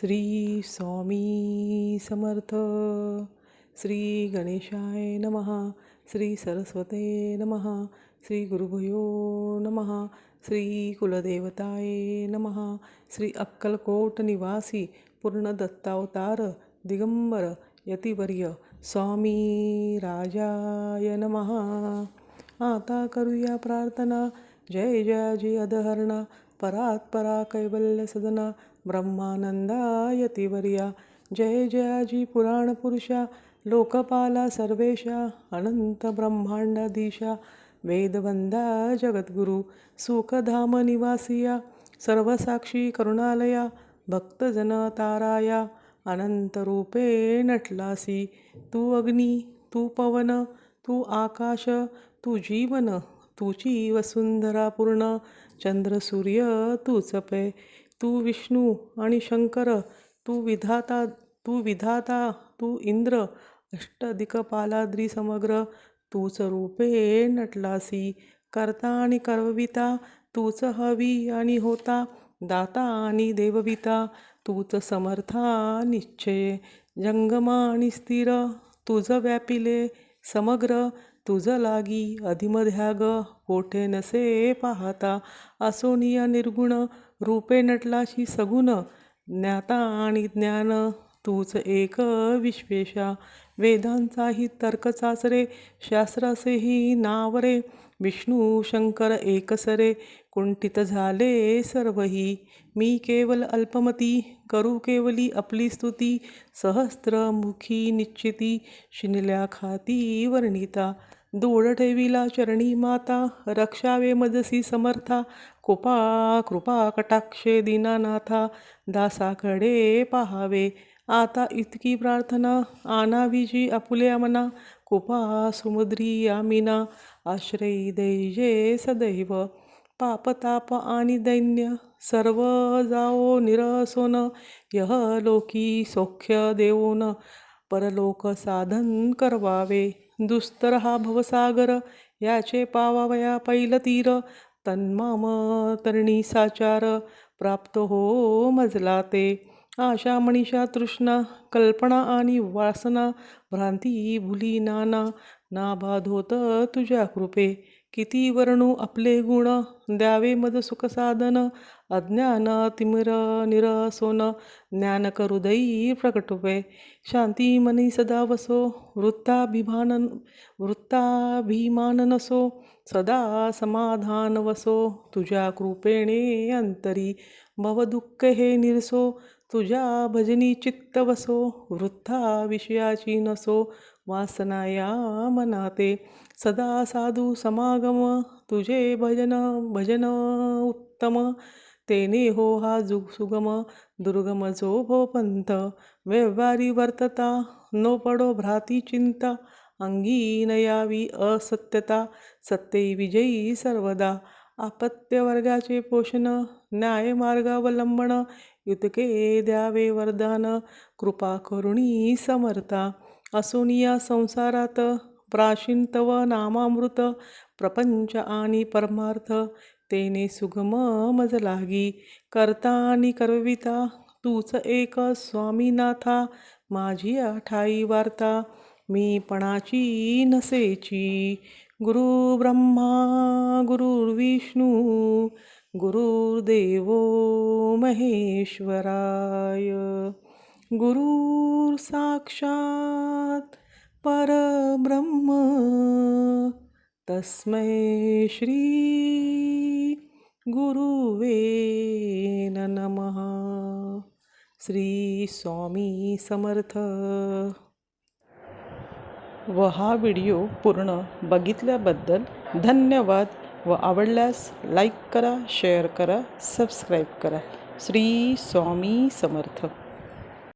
श्री स्वामी समर्थ. श्री गणेशाय नमः. श्री सरस्वते नमः. श्री गुरुभयो नमः. श्री कुलदेवताय नमः. श्री अक्कलकोट निवासी पूर्णदत्तावतार दिगंबर यतिवर्य स्वामी राजाय नमः. आता करूया प्रार्थना. जय जयाजी अधहरणा. परात परा कैवल्य सदना. ब्रह्मानंदाय तिवर्या। जय जयाजी पुराण पुरुषा। लोकपाला सर्वेशा। अनंत ब्रह्मांडाधीशा वेदवंदा जगद्गुरु। सुखधाम निवासिया। सर्वसाक्षी करुणालया। भक्तजन ताराया। अनंतरूपे नटलासी। तू अग्नी तू पवन तू आकाश तू जीवन तुची वसुंधरा पूर्ण चंद्र सूर्य तूच पे तू विष्णू आणि शंकर तू विधाता तू विधाता तू इंद्र अष्टदिकपालाद्री समग्र तूच रूपे नटलासी करता आणि करविता तूच हवी आणि होता दाता आणि देवविता तूच समर्था निश्चय जंगमा आणि स्थिर तुझ व्यापिले समग्र तुझ लागी अधिमध्याग कोठे नसे पाहता? असोनिया निर्गुण रूपे नटलाशी सगुण ज्ञाता आणि ज्ञान तूच एक विश्वेशा. वेदांचाही तर्क चाचरे शास्त्रासेही नावरे. विष्णू शंकर एकसरे कुंठित झाले सर्वही. मी केवल अल्पमती करू केवली आपली स्तुती. सहस्त्रमुखी निश्चिती शिनल्या खाती वर्णिता. दूड ठेविला चरणी माता रक्षावे मजसी समर्था कृपा कृपा कटाक्षे दीनानाथा दासाकडे पाहावे. आता इतकी प्रार्थना आणावीजी आपुल्या मना कृपा समुद्री यामिना आश्रयी दैजे सदैव. पापताप आणि दैन्य सर्व जाओ निरसोन यह लोकी सौख्य देऊन परलोक साधन करवावे. दुस्तर हा भवसागर याचे पावावया पैल तीर तन्माम तरणी साचार प्राप्त हो मजला ते. आशा मनीषा तृष्णा कल्पना आणि वासना भ्रांती भुली नाना नाबाध होत तुझ्या कृपे. किती वर्णू आपले गुण द्यावे मज सुखसाधन अज्ञान तिमिर निरसोन ज्ञान करुदयी प्रकटवे शांती मनी सदा वसो वृत्ताभिमान वृत्ताभिमान नसो सदा समाधान वसो तुझ्या कृपेने अंतरी भवदुःख हे निरसो तुझ्या भजनी चित्त वसो वृद्धा विषयाची नसो वासना या मनाते. सदा साधू समागम तुझे भजन भजन उत्तम. तेने हो हा जुग सुगम दुर्गम जो भो पंथ. व्यवहारी वर्तता नो पडो भ्राती चिंता. अंगी नयावी असत्यता सत्यै विजयी सर्वदा. आपत्य वर्गाचे पोषण न्याय इतके युतके द्यावे वरदान कृपा करुणी समर्था. असोनिया संसारात प्राशिंतव नामामृत प्रपंच आणि परमार्थ तेने सुगम मज लागी. करता आणि करविता तूच एक स्वामीनाथा माझी आठाई वार्ता. मी पणाची नसेची. गुरु ब्रह्मा गुरुर्विष्णू गुरुर्देवो महेश्वराय। गुरुर साक्षात परब्रह्म। तस्मै श्री गुरुवे नमः। श्री स्वामी समर्थ। व हा व्हिडिओ पूर्ण बघितल्याबद्दल धन्यवाद व आवडल्यास लाईक करा शेअर करा सबस्क्राईब करा. श्री स्वामी समर्थ.